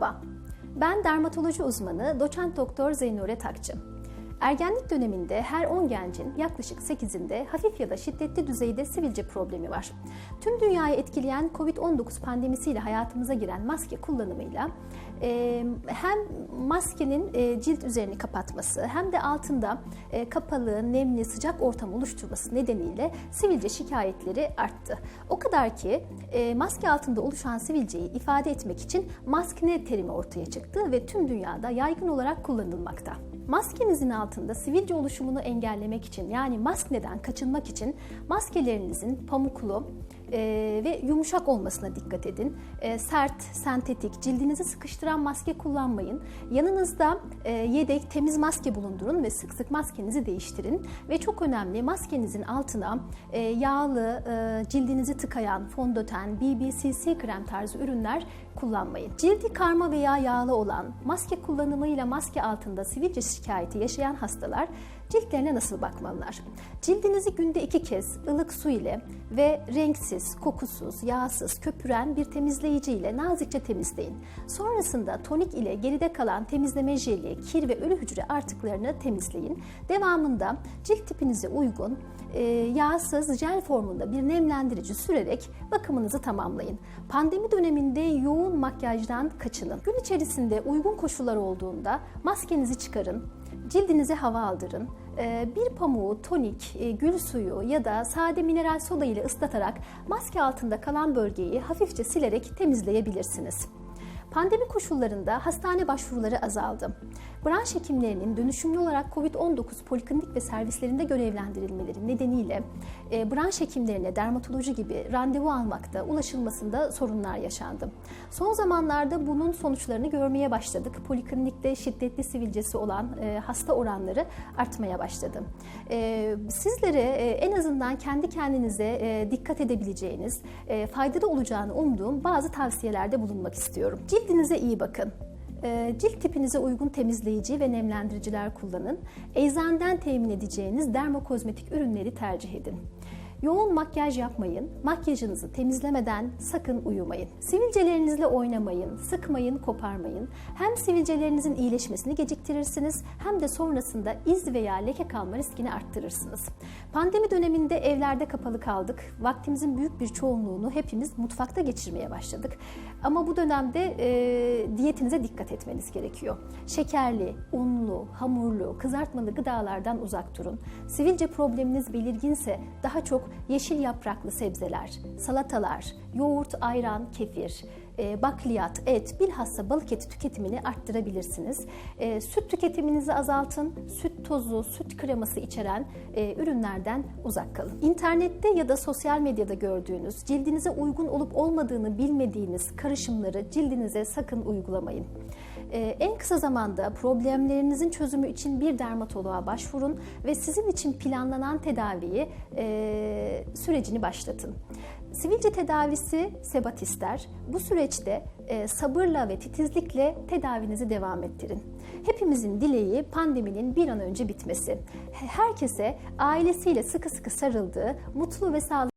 Merhaba, ben dermatoloji uzmanı doçent doktor Zeynure Takçı. Ergenlik döneminde her 10 gencin yaklaşık 8'inde hafif ya da şiddetli düzeyde sivilce problemi var. Tüm dünyayı etkileyen COVID-19 pandemisiyle hayatımıza giren maske kullanımıyla e, hem maskenin e, cilt üzerini kapatması hem de altında e, kapalı, nemli, sıcak ortam oluşturması nedeniyle sivilce şikayetleri arttı. O kadar ki e, maske altında oluşan sivilceyi ifade etmek için maskne terimi ortaya çıktı ve tüm dünyada yaygın olarak kullanılmakta. Maskenizin altında sivilce oluşumunu engellemek için yani maskneden kaçınmak için maskelerinizin pamuklu e, ve yumuşak olmasına dikkat edin. E, sert, sentetik, cildinizi sıkıştıran maske kullanmayın. Yanınızda e, yedek temiz maske bulundurun ve sık sık maskenizi değiştirin. Ve çok önemli maskenizin altına e, yağlı, e, cildinizi tıkayan fondöten, BB-CC krem tarzı ürünler kullanmayın. Cildi karma veya yağlı olan maske kullanımıyla maske altında sivilce şikayeti yaşayan hastalar ciltlerine nasıl bakmalılar? Cildinizi günde iki kez ılık su ile ve renksiz, kokusuz, yağsız, köpüren bir temizleyici ile nazikçe temizleyin. Sonrasında tonik ile geride kalan temizleme jeli, kir ve ölü hücre artıklarını temizleyin. Devamında cilt tipinize uygun e, yağsız jel formunda bir nemlendirici sürerek bakımınızı tamamlayın. Pandemi döneminde yoğun makyajdan kaçının. Gün içerisinde uygun koşullar olduğunda maskenizi çıkarın, cildinize hava aldırın. Ee, Bir pamuğu tonik, e, gül suyu ya da sade mineral soda ile ıslatarak maske altında kalan bölgeyi hafifçe silerek temizleyebilirsiniz. Pandemi koşullarında hastane başvuruları azaldı. Branş hekimlerinin dönüşümlü olarak COVID-19 poliklinik ve servislerinde görevlendirilmeleri nedeniyle e, branş hekimlerine dermatoloji gibi randevu almakta, ulaşılmasında sorunlar yaşandı. Son zamanlarda bunun sonuçlarını görmeye başladık. Poliklinikte şiddetli sivilcesi olan e, hasta oranları artmaya başladı. E, sizlere e, en azından kendi kendinize e, dikkat edebileceğiniz, e, faydalı olacağını umduğum bazı tavsiyelerde bulunmak istiyorum. Cildinize iyi bakın. E, Cilt tipinize uygun temizleyici ve nemlendiriciler kullanın. Eczaneden temin edeceğiniz dermokozmetik ürünleri tercih edin. Yoğun makyaj yapmayın, makyajınızı temizlemeden sakın uyumayın. Sivilcelerinizle oynamayın, sıkmayın, koparmayın. Hem sivilcelerinizin iyileşmesini geciktirirsiniz hem de sonrasında iz veya leke kalma riskini arttırırsınız. Pandemi döneminde evlerde kapalı kaldık. Vaktimizin büyük bir çoğunluğunu hepimiz mutfakta geçirmeye başladık. Ama bu dönemde e, diyetinize dikkat etmeniz gerekiyor. Şekerli, unlu, hamurlu, kızartmalı gıdalardan uzak durun. Sivilce probleminiz belirginse daha çok yeşil yapraklı sebzeler, salatalar, yoğurt, ayran, kefir, e, bakliyat, et, bilhassa balık eti tüketimini arttırabilirsiniz. E, süt tüketiminizi azaltın. Süt tozu, süt kreması içeren e, ürünlerden uzak kalın. İnternette ya da sosyal medyada gördüğünüz, cildinize uygun olup olmadığını bilmediğiniz karışımları cildinize sakın uygulamayın. Ee, En kısa zamanda problemlerinizin çözümü için bir dermatoloğa başvurun ve sizin için planlanan tedaviyi e, sürecini başlatın. Sivilce tedavisi sebat ister. Bu süreçte e, sabırla ve titizlikle tedavinizi devam ettirin. Hepimizin dileği pandeminin bir an önce bitmesi. Herkese ailesiyle sıkı sıkı sarıldığı mutlu ve sağlıklı